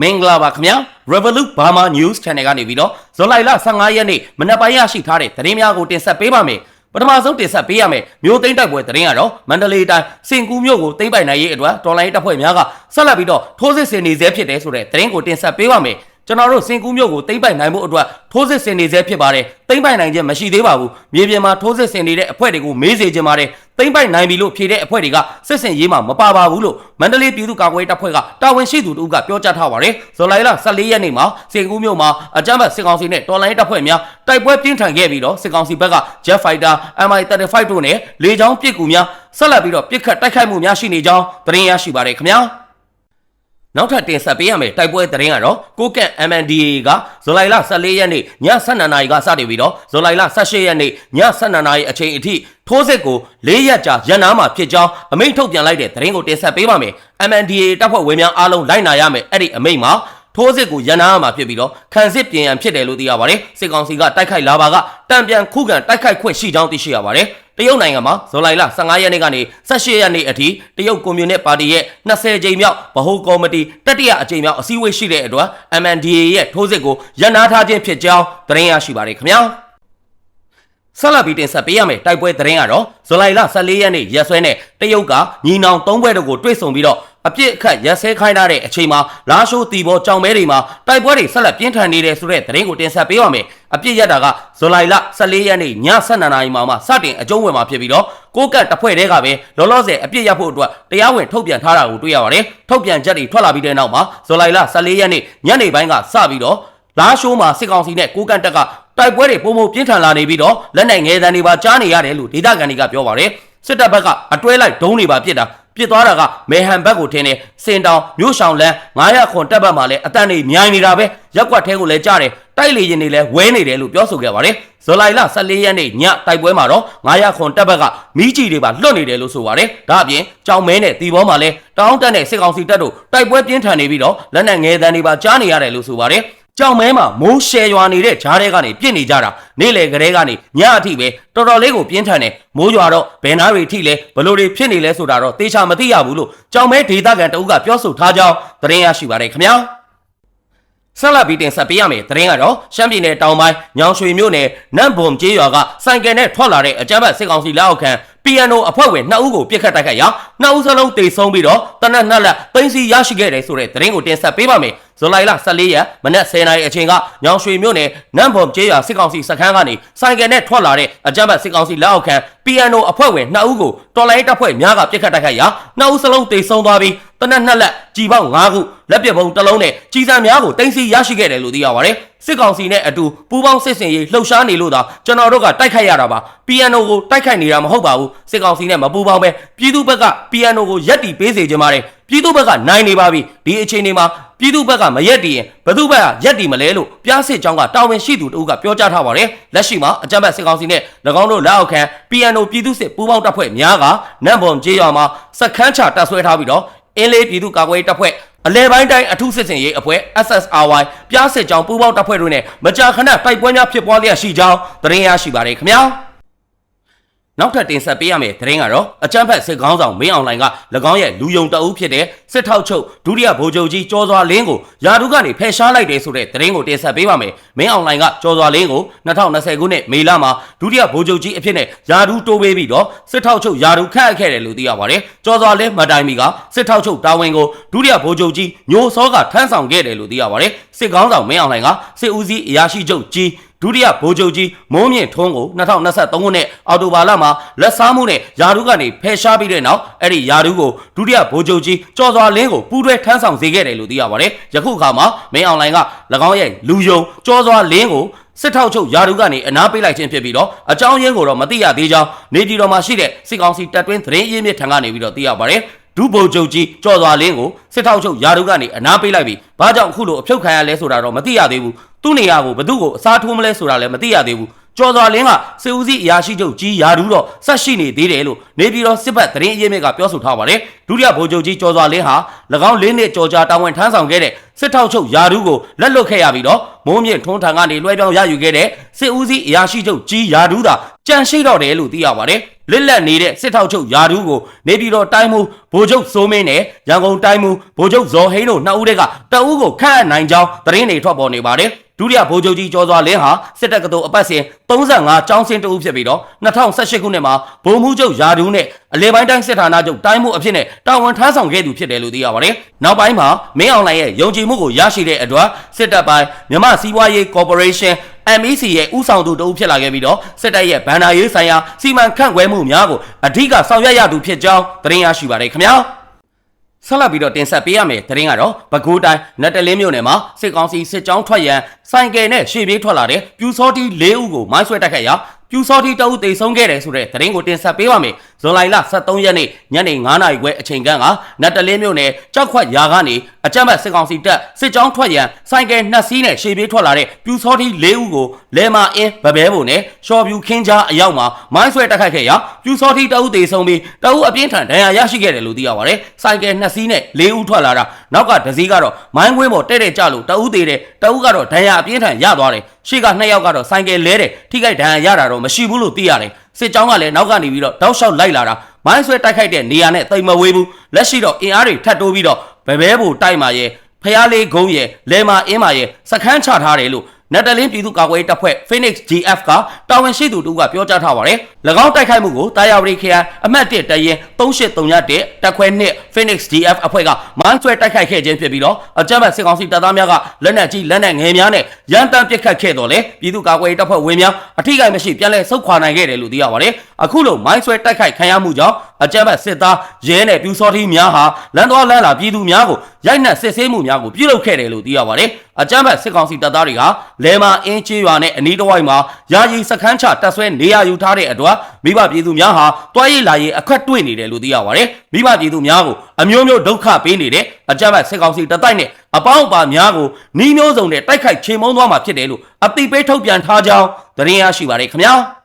မင်္ဂလာပါခင်ဗျာ Revolut Burma News Channel ကနေပြီးတော့ဇွန်လ15ရက်နေ့မနက်ပိုင်းရရှိထားတဲ့သတင်းများကိုတင်ဆက်ပေးပါမယ်ပထမဆုံးတင်ဆက်ပေးရမယ်မြို့သိမ်းတိုက်ပွဲသတင်းကတော့မန္တလေးတိုင်းစင်ကူးမြို့ကိုသိမ်းပိုက်နိုင်ရေးအတွက်တော်လိုင်းတပ်ဖွဲ့များကဆက်လက်ပြီးတော့ထိုးစစ်ဆင်နေဆဲဖြစ်တယ်ဆိုတဲ့သတင်းကိုတင်ဆက်ပေးပါမယ်ကျွန်တော်တို့စင်ကူးမြို့ကိုသိမ်းပိုက်နိုင်မှုအတွက်ထိုးစစ်ဆင်နေဆဲဖြစ်ပါတယ်သိမ်းပိုက်နိုင်ခြင်းမရှိသေးပါဘူးမြေပြင်မှာထိုးစစ်ဆင်နေတဲ့အဖွဲ့တွေကိုမေးစေခြင်းပါတယ် သိမ်းပိုက်နိုင်ပြီလို့ဖြေတဲ့အဖွဲ့တွေကစစ်စင်ရေးမှာမပါပါဘူးလို့မန္တလေးပြည်သူ့ကာကွယ်ရေးတပ်ဖွဲ့ကတာဝန်ရှိသူတို့ကပြောကြားထားပါတယ်ဇွန်လ14ရက်နေ့မှာစင်ကူးမြို့မှာအကြမ်းဖက်စစ်ကောင်စီနဲ့တော်လိုင်းတပ်ဖွဲ့များတိုက်ပွဲပြင်းထန်ခဲ့ပြီးတော့စစ်ကောင်စီဘက်က Jet Fighter MI-35 တို့နဲ့လေကြောင်းပစ်ကူများဆက်လက်ပြီးတော့ပစ်ခတ်တိုက်ခိုက်မှုများရှိနေကြောင်းသတင်းရရှိပါတယ်ခင်ဗျာ နောက်ထပ်တင်ဆက်ပေးရမယ်တိုက်ပွဲသတင်းကတော့ကိုကန့် MNDAA ကဇူလိုင်လ14ရက်နေ့ည7:00နာရီကစတင်ပြီးတော့ဇူလိုင်လ18ရက်နေ့ည7:00နာရီအချိန်အထိထိုးစစ်ကို၄ရက်ကြာရန်နာမှာဖြစ်ကြောင်းအမိန့်ထုတ်ပြန်လိုက်တဲ့သတင်းကိုတင်ဆက်ပေးပါမယ် MNDAA တပ်ဖွဲ့ဝင်များအားလုံးလိုက်နာရမယ်အဲ့ဒီအမိန့်မှာထိုးစစ်ကိုရန်နာမှာဖြစ်ပြီးတော့ခံစစ်ပြင်ရန်ဖြစ်တယ်လို့သိရပါတယ်စစ်ကောင်စီကတိုက်ခိုက်လာပါကတံပြန်ခုခံတိုက်ခိုက်ခွင့်ရှိကြောင်းသိရှိရပါတယ် တရုတ်နိုင်ငံမှာဇွန်လ15ရက်နေ့ကနေ18ရက်နေ့အထိတရုတ်ကွန်မြူနစ်ပါတီရဲ့20ကြိမ်မြောက်ဗဟိုကော်မတီတတိယအကြိမ်မြောက်အစည်းအဝေးရှိတဲ့အတွက် MNDAA ရဲ့ထိုးစစ်ကိုရန်နာထားခြင်းဖြစ်ကြောင်းသတင်းရရှိပါတယ်ခင်ဗျာ ဆက်လက်ပြီးတင်ဆက်ပေးရမယ်တိုက်ပွဲသတင်းကတော့ဇူလိုင်လ14ရက်နေ့ရက်စွဲနဲ့တရုတ်ကညီနောင်၃ဘွဲတို့ကိုတွေ့ဆုံပြီးတော့အပြစ်အခတ်ရက်စဲခိုင်းထားတဲ့အချိန်မှာလာရှိုးတီဘောကြောင်မဲတွေမှာတိုက်ပွဲတွေဆက်လက်ပြင်းထန်နေတယ်ဆိုတဲ့သတင်းကိုတင်ဆက်ပေးပါမယ်အပြစ်ရတာကဇူလိုင်လ14ရက်နေ့ည7:00နာရီမှာမှစတင်အကျုံးဝင်မှာဖြစ်ပြီးတော့ကိုကတ်တပ်ဖွဲ့တွေကပဲလောလောဆယ်အပြစ်ရဖို့အတွက်တရားဝင်ထုတ်ပြန်ထားတာကိုတွေ့ရပါတယ်ထုတ်ပြန်ချက်တွေထွက်လာပြီးတဲ့နောက်မှာဇူလိုင်လ14ရက်နေ့ညနေပိုင်းကစပြီးတော့လာရှိုးမှာစစ်ကောင်စီနဲ့ကိုကန့်တက်က တိုက်ပွဲတွေပုံပုံပြင်းထန်လာနေပြီးတော့လက်နက်ငယ်တန်းတွေပါကြားနေရတယ်လို့ဒေသခံတွေကပြောပါတယ်စစ်တပ်ဘက်ကအတွဲလိုက်ဒုံးတွေပါပြစ်တာပြစ်သွားတာကမေဟန်ဘက်ကိုထင်းနေစင်တောင်မြို့ဆောင်လန်း900ခွန်တပ်ဘက်မှာလည်းအတန်တွေမြိုင်နေတာပဲရက်ကွက်ထဲကိုလည်းကြားတယ်တိုက်လေရင်တွေလည်းဝဲနေတယ်လို့ပြောဆိုခဲ့ပါတယ်ဇူလိုင်လ14ရက်နေ့ညတိုက်ပွဲမှာတော့900ခွန်တပ်ဘက်ကမီးကြီးတွေပါလွတ်နေတယ်လို့ဆိုပါတယ်ဒါအပြင်ကြောင်မဲနဲ့တီဘောမှာလည်းတောင်းတက်တဲ့စစ်ကောင်စီတပ်တို့တိုက်ပွဲပြင်းထန်နေပြီးတော့လက်နက်ငယ်တန်းတွေပါကြားနေရတယ်လို့ဆိုပါတယ် ကြောင်မဲမှာမိုးရှယ်ရွာနေတဲ့ဂျားတွေကနေပြစ်နေကြတာနေ့လေကလေးကနေညအထိပဲတော်တော်လေးကိုပြင်းထန်တယ်မိုးရွာတော့ဘယ်နာတွေထိလဲဘလို့တွေဖြစ်နေလဲဆိုတာတော့သေချာမသိရဘူးလို့ကြောင်မဲဒေသခံတအုပ်ကပြောဆိုထားကြောင်းသတင်းရရှိပါတယ်ခင်ဗျာဆက်လက်ပြီးတင်ဆက်ပေးရမယ်သတင်းကတော့ရှမ်းပြည်နယ်တောင်ပိုင်းညောင်ရွှေမြို့နယ်နန့်ဘုံကျေးရွာကစိုင်ကယ်နဲ့ထွက်လာတဲ့အကြမ်းဖက်စစ်ကောင်စီလက်အောက်ခံ PNO အဖွဲ့ဝင်2ဦးကိုပြစ်ခတ်တိုက်ခိုက်ရာ2ဦးစလုံးတေဆုံးပြီးတော့တနက်နှစ်လက်သိမ်းဆီးရရှိခဲ့တယ်ဆိုတဲ့သတင်းကိုတင်ဆက်ပေးပါမယ် ဇွန်လ14ရက်မနက်10:00နာရီအချိန်ကညောင်ရွှေမြို့နယ်နန့်ဘုံကျေးရွာစစ်ကောင်စီစခန်းကနေစိုင်ကယ်နဲ့ထွက်လာတဲ့အကြမ်းဖက်စစ်ကောင်စီလက်အောက်ခံ PNO အဖွဲ့ဝင်2ဦးကိုတော်လိုင်းတပ်ဖွဲ့များကပြစ်ခတ်တိုက်ခိုက်ရာ2ဦးစလုံးတေဆုံးသွားပြီးတနက်နှစ်လက်ကြီပေါက်5ခုလက်ပစ်ပုံတစ်လုံးနဲ့ကြီးစံများကိုတင်စီရရှိခဲ့တယ်လို့သိရပါတယ်စစ်ကောင်စီနဲ့အတူပူးပေါင်းစစ်စင်ရေးလှုပ်ရှားနေလို့သာကျွန်တော်တို့ကတိုက်ခိုက်ရတာပါ PNO ကိုတိုက်ခိုက်နေတာမဟုတ်ပါဘူးစစ်ကောင်စီနဲ့မပူးပေါင်းပဲပြည်သူဘက်က PNO ကိုရက်တီပေးစေချင်ပါတယ် ပြည်သူဘက်ကနိုင်နေပါပြီဒီအချိန်ဒီမှာပြည်သူဘက်ကမရက်တီရင်ဘယ်သူဘက်ကရက်တီမလဲလို့ပြားစစ်ကြောင်းကတာဝန်ရှိသူတို့ကပြောကြားထားပါတယ်လက်ရှိမှာအကြမ်းဖက်စစ်ကောင်စီနဲ့၎င်းတို့လက်အောက်ခံ PNO ပြည်သူစစ်ပူးပေါင်းတပ်ဖွဲ့များကနန့်ဘုံကျေးရွာမှာစခန်းချတပ်ဆွဲထားပြီးတော့အင်းလေးပြည်သူ့ကာကွယ်ရေးတပ်ဖွဲ့အလဲပိုင်းတိုင်းအထူးစစ်စင်ရေးအဖွဲ့ SSRY ပြားစစ်ကြောင်းပူးပေါင်းတပ်ဖွဲ့တို့နဲ့မကြာခဏတိုက်ပွဲများဖြစ်ပွားလျက်ရှိကြောင်းသတင်းရရှိပါတယ်ခင်ဗျာ နောက်ထပ်တင်ဆက်ပေးရမယ့်သတင်းကတော့အကြမ်းဖက်စစ်ကောင်းဆောင်မင်းအောင်လှိုင်က၎င်းရဲ့လူယုံတအုပ်ဖြစ်တဲ့စစ်ထောက်ချုပ်ဒုတိယဗိုလ်ချုပ်ကြီးကျော်စွာလင်းကိုယာဒုကနေဖယ်ရှားလိုက်တယ်ဆိုတဲ့သတင်းကိုတင်ဆက်ပေးပါမယ်မင်းအောင်လှိုင်ကကျော်စွာလင်းကို2020ခုနှစ်မေလမှာဒုတိယဗိုလ်ချုပ်ကြီးအဖြစ်နဲ့ယာဒုတိုးပေးပြီးတော့စစ်ထောက်ချုပ်ယာဒုခန့်အပ်ခဲ့တယ်လို့သိရပါတယ်ကျော်စွာလင်းမတိုင်မီကစစ်ထောက်ချုပ်တာဝန်ကိုဒုတိယဗိုလ်ချုပ်ကြီးညိုစောကထမ်းဆောင်ခဲ့တယ်လို့သိရပါတယ်စစ်ကောင်းဆောင်မင်းအောင်လှိုင်ကစစ်ဦးစီးအရာရှိချုပ်ကြီး ဒုတိယဗိုလ်ချုပ်ကြီးမိုးမြင့်ထွန်းကို2023ခုနှစ်အောက်တိုဘာလမှာလက်စားမှုနဲ့ယာဒုကနေဖယ်ရှားပြီးတဲ့နောက်အဲ့ဒီယာဒုကိုဒုတိယဗိုလ်ချုပ်ကြီးကျော်စွာလင်းကိုပူးတွဲထမ်းဆောင်စေခဲ့တယ်လို့သိရပါတယ်။ယခုအခါမှာမင်းအောင်လှိုင်က၎င်းရဲ့လူယုံကျော်စွာလင်းကိုစစ်ထောက်ချုပ်ယာဒုကနေအနားပေးလိုက်ခြင်းဖြစ်ပြီးတော့အကြောင်းရင်းကိုတော့မသိရသေးကြောင်းနေပြည်တော်မှာရှိတဲ့စစ်ကောင်စီတပ်တွင်းသတင်းရင်းမြစ်ထံကနေပြီးတော့သိရပါတယ်။ ဒုဗိုလ်ချုပ်ကြီးကျော်စွာလင်းကိုစစ်ထောက်ချုပ်ယာဒုကနေအနားပေးလိုက်ပြီးဘာကြောင့်အခုလိုအဖြုတ်ခံရလဲဆိုတာတော့မသိရသေးဘူးသူ့နေရာကိုဘသူ့ကိုအစားထိုးမလဲဆိုတာလည်းမသိရသေးဘူးကျော်စွာလင်းကစေဦးစီးအရာရှိချုပ်ကြီးယာဒူးတော့ဆက်ရှိနေသေးတယ်လို့နေပြည်တော်စစ်ဘက်သတင်းအရင်းမြစ်ကပြောဆိုထားပါတယ်ဒုတိယဗိုလ်ချုပ်ကြီးကျော်စွာလင်းဟာ၎င်းလေးနှစ်ကြော်ကြာတာဝန်ထမ်းဆောင်ခဲ့တဲ့စစ်ထောက်ချုပ်ယာဒူးကိုလက်လွတ်ခဲ့ရပြီးတော့မိုးမြင့်ထွန်းထံကနေလွှဲပြောင်းရယူခဲ့တဲ့စစ်ဦးစီးအရာရှိချုပ်ကြီးယာဒူးသာကြန့်ရှိတော့တယ်လို့သိရပါတယ် လစ်လက်နေတဲ့စစ်ထောက်ချုပ်ယာဒူးကိုနေပြည်တော်တိုင်းမှုဗိုလ်ချုပ်စိုးမင်းနဲ့ရန်ကုန်တိုင်းမှုဗိုလ်ချုပ်ဇော်ဟိန်းတို့နှစ်ဦးတည်းကတအူးကိုခန့်အပ်နိုင်ကြောင်းသတင်းတွေထွက်ပေါ်နေပါတယ် ဒုတိယဗိုလ်ချုပ်ကြီးကျော်စွာလင်းဟာစစ်တပ်ကတော်အပတ်စဉ်35ចောင်းစင်းတအုပ်ဖြစ်ပြီးတော့2018ခုနှစ်မှာဗိုလ်မှူးချုပ်ယာဒူးနဲ့အလဲပိုင်းတိုင်းစစ်ဌာနချုပ်တိုင်းမှုအဖြစ်နဲ့တာဝန်ထမ်းဆောင်ခဲ့သူဖြစ်တယ်လို့သိရပါတယ်။နောက်ပိုင်းမှာမင်းအောင်လှိုင်ရဲ့ယုံကြည်မှုကိုရရှိတဲ့အတွက်စစ်တပ်ပိုင်းမြန်မာစီးပွားရေးကော်ပိုရေးရှင်း MEC ရဲ့ဥဆောင်သူတဦးဖြစ်လာခဲ့ပြီးတော့စစ်တပ်ရဲ့ဗန်နာရေးဆိုင်ရာစီမံခန့်ခွဲမှုများကိုအဓိကဆောင်ရွက်ရသူဖြစ်ကြောင်းသတင်းရရှိပါတယ်ခင်ဗျာ။ ဆက်လက်ပြီးတော့တင်ဆက်ပေးရမယ်သတင်းကတော့ပဲခူးတိုင်းနတ်တလင်းမြို့နယ်မှာစစ်ကောင်စီစစ်ကြောင်းထွက်ရန်ဆိုင်ကယ်နဲ့ရှေ့ပြေးထွက်လာတဲ့ပြူစောတီ၄ဦးကိုမိုင်းဆွဲတိုက်ခိုက်ရာပြူစောတီတအုပ်တိတ်ဆုံးခဲ့တယ်ဆိုတဲ့သတင်းကိုတင်ဆက်ပေးပါမယ် ဇွန်လ23ရက်နေ့ညနေ9:00နာရီခွဲအချိန်ကန်းကနတ်တလင်းမြို့နယ်ကြောက်ခွက်ရာကနေအကြမ်းဖက်စစ်ကောင်စီတပ်စစ်ကြောင်းထွက်ရန်ဆိုင်ကယ်နှစ်စီးနဲ့ရှေ့ပြေးထွက်လာတဲ့ပြူစောတီ၄ဦးကိုလဲမာအင်းဗဘဲပုံနဲ့ရှော်ပြူခင်းကြားအရောက်မှာမိုင်းဆွဲတိုက်ခိုက်ခဲ့ရာပြူစောတီတအုပ်တိတ်ဆုံးပြီးတအုပ်အပြင်းထန်ဒဏ်ရာရရှိခဲ့တယ်လို့သိရပါတယ်ဆိုင်ကယ်နှစ်စီးနဲ့၄ဦးထွက်လာတာနောက်ကတစ်စီးကတော့မိုင်းခွင်းပေါ်တဲ့တဲ့ကြလို့တအုပ်သေးတယ်တအုပ်ကတော့ဒဏ်ရာအပြင်းထန်ရသွားတယ်ရှေ့ကနှစ်ယောက်ကတော့ဆိုင်ကယ်လဲတယ်ထိခိုက်ဒဏ်ရာရတာတော့မရှိဘူးလို့သိရတယ် စစ်ကြောင်းကလည်းနောက်ကနေပြီးတော့တောက်လျှောက်လိုက်လာတာမိုင်းဆွဲတိုက်ခိုက်တဲ့နေရာနဲ့တိမ်မဝေးဘူးလက်ရှိတော့အင်အားတွေထပ်တိုးပြီးတော့ဘဲဘဲဘူတိုက်มาရဲ့ဖျားလေးဂုံးရဲ့လဲမာအင်းမာရဲ့စခန်းချထားတယ်လို့ နတ်တလင်းပြည်သူ့ကာကွယ်ရေးတပ်ဖွဲ့ Phoenix GF ကတာဝန်ရှိသူတို့ကပြောကြားထားပါတယ်။၎င်းတိုက်ခိုက်မှုကိုတာယာဝတီခရိုင်အမှတ်1တရင်3831တပ်ခွဲ2 Phoenix GF အဖွဲ့ကမန်းဆွဲတိုက်ခိုက်ခဲ့ခြင်းဖြစ်ပြီးတော့အကြမ်းဖက်စစ်ကောင်စီတပ်သားများကလက်နက်ကြီးလက်နက်ငယ်များနဲ့ရန်တမ်းပစ်ခတ်ခဲ့တော်လေပြည်သူ့ကာကွယ်ရေးတပ်ဖွဲ့ဝင်များအထိကိမရှိပြန်လည်ဆုတ်ခွာနိုင်ခဲ့တယ်လို့သိရပါတယ်။အခုလိုမိုင်းဆွဲတိုက်ခိုက်ခံရမှုကြောင့်အကြမ်းဖက်စစ်သားရဲနဲ့ပြူစောထီးများဟာလမ်းတော်လမ်းလာပြည်သူများကိုရိုက်နှက်စစ်ဆေးမှုများကိုပြုလုပ်ခဲ့တယ်လို့သိရပါတယ်။ အကြမ်းဖက်စစ်ကောင်စီတပ်သားတွေကလဲမာအင်းချေးရွာနဲ့အနီးတစ်ဝိုက်မှာယာယီစခန်းချတပ်ဆွဲနေရယူထားတဲ့အတွက်မိဘပြည်သူများဟာတွားရည်လာရေးအခက်တွေ့နေတယ်လို့သိရပါတယ်။မိဘပြည်သူများကိုအမျိုးမျိုးဒုက္ခပေးနေတဲ့အကြမ်းဖက်စစ်ကောင်စီတပ်တိုက်နဲ့အပေါင်းအပါများကိုနှီးမျိုးစုံနဲ့တိုက်ခိုက်ချေမှုန်းသွားမှာဖြစ်တယ်လို့အသိပေးထုတ်ပြန်ထားကြောင်းသတင်းရရှိပါတယ်ခင်ဗျာ။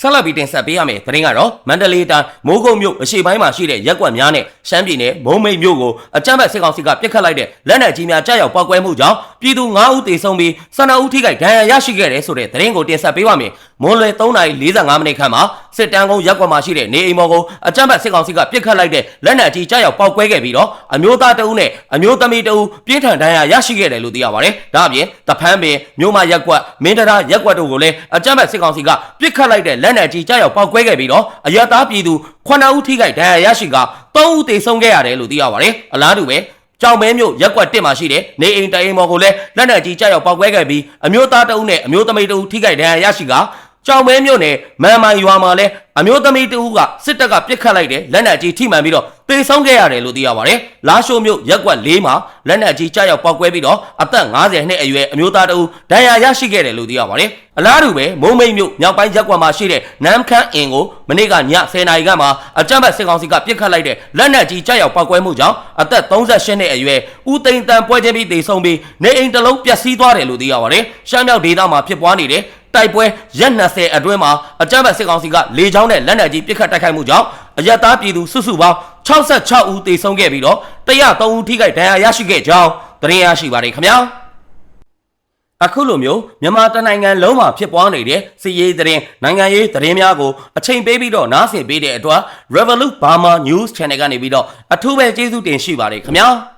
ဆက်လက်ပြီးတင်ဆက်ပေးရမယ်သတင်းကတော့မန္တလေးတိုင်းမိုးကုတ်မြို့အရှေ့ပိုင်းမှာရှိတဲ့ရက်ကွက်များနဲ့ရှမ်းပြည်နယ်မုံမိတ်မြို့ကိုအကြမ်းဖက်စစ်ကောင်စီကပြစ်ခတ်လိုက်တဲ့လက်နက်ကြီးများကြားရောက်ပောက်ကွဲမှုကြောင့်ပြည်သူ9ဦးသေဆုံးပြီး12ဦးထိခိုက်ဒဏ်ရာရရှိခဲ့တယ်ဆိုတဲ့သတင်းကိုတင်ဆက်ပေးပါမယ်မွန်လွယ်3:45မိနစ်ခန့်မှာစစ်တမ်းကုန်းရက်ကွက်မှာရှိတဲ့နေအိမ်ပေါ်ကိုအကြမ်းဖက်စစ်ကောင်စီကပြစ်ခတ်လိုက်တဲ့လက်နက်ကြီးကြားရောက်ပောက်ကွဲခဲ့ပြီးတော့အမျိုးသားတအုပ်နဲ့အမျိုးသမီးတအုပ်ပြင်းထန်ဒဏ်ရာရရှိခဲ့တယ်လို့သိရပါတယ်ဒါအပြင်တဖန်းပင်မြို့မရက်ကွက်မင်းတရာရက်ကွက်တို့ကိုလည်းအကြမ်းဖက်စစ်ကောင်စီကပြစ်ခတ်လိုက်တဲ့လက်နက်ကြီးကြားရောက်ပောက်ကွဲခဲ့ပြီးတော့အရသားပြည်သူ9ဦးထိခိုက်ဒဏ်ရာရရှိက3ဦးသေဆုံးခဲ့ရတယ်လို့သိရပါတယ်အလားတူပဲကြောင်မဲမြို့ရက်ကွက်တစ်မှာရှိတဲ့နေအိမ်တအိမ်ပေါ်ကိုလည်းလက်နက်ကြီးကြားရောက်ပောက်ကွဲခဲ့ပြီးအမျိုးသားတအုပ်နဲ့အမျိုးသမီးတအုပ်ထိခိုက်ဒဏ်ရာရရှိက ကြောင်မဲမြို့နယ်မန်မိုင်ရွာမှာလည်းအမျိုးသမီးတဦးကစစ်တပ်ကပြစ်ခတ်လိုက်တဲ့လက်နက်ကြီးထိမှန်ပြီးတော့တေဆုံးခဲ့ရတယ်လို့သိရပါတယ်။လာရှိုးမြို့ရက်ကွက်၄မှာလက်နက်ကြီးကြားရောက်ပောက်ကွဲပြီးတော့အသက်50နှစ်အရွယ်အမျိုးသားတဦးဒဏ်ရာရရှိခဲ့တယ်လို့သိရပါတယ်။အလားတူပဲမုံမိတ်မြို့မြောက်ပိုင်းရက်ကွက်မှာရှိတဲ့နမ်ခမ်းအင်ကိုမနေ့ကည10နာရီခန့်မှာအကြမ်းဖက်စစ်ကောင်စီကပြစ်ခတ်လိုက်တဲ့လက်နက်ကြီးကြားရောက်ပောက်ကွဲမှုကြောင့်အသက်38နှစ်အရွယ်ဦးသိန်းတန်ပွဲချင်းပြီးတေဆုံးပြီးနေအိမ်တစ်လုံးပျက်စီးသွားတယ်လို့သိရပါတယ်။ရှမ်းမြောက်ဒေသမှာဖြစ်ပွားနေတဲ့ တိုက်ပွဲရက်20အတွင်းမှာအကြမ်းဖက်စစ်ကောင်စီကလေကြောင်းနဲ့လက်နက်ကြီးပစ်ခတ်တိုက်ခိုက်မှုကြောင့်အရက်သားပြည်သူစုစုပေါင်း66ဦးသေဆုံးခဲ့ပြီးတော့103ဦးထိခိုက်ဒဏ်ရာရရှိခဲ့ကြောင်းသတင်းရရှိပါတယ်ခင်ဗျာအခုလိုမျိုးမြန်မာတနိုင်ငံလုံးမှာဖြစ်ပွားနေတဲ့စီးရေးသတင်းနိုင်ငံရေးသတင်းများကိုအချိန်ပေးပြီးတော့နားဆင်ပေးတဲ့အတွက် Revolut Burma News Channel ကနေပြီးတော့အထူးပဲကျေးဇူးတင်ရှိပါတယ်ခင်ဗျာ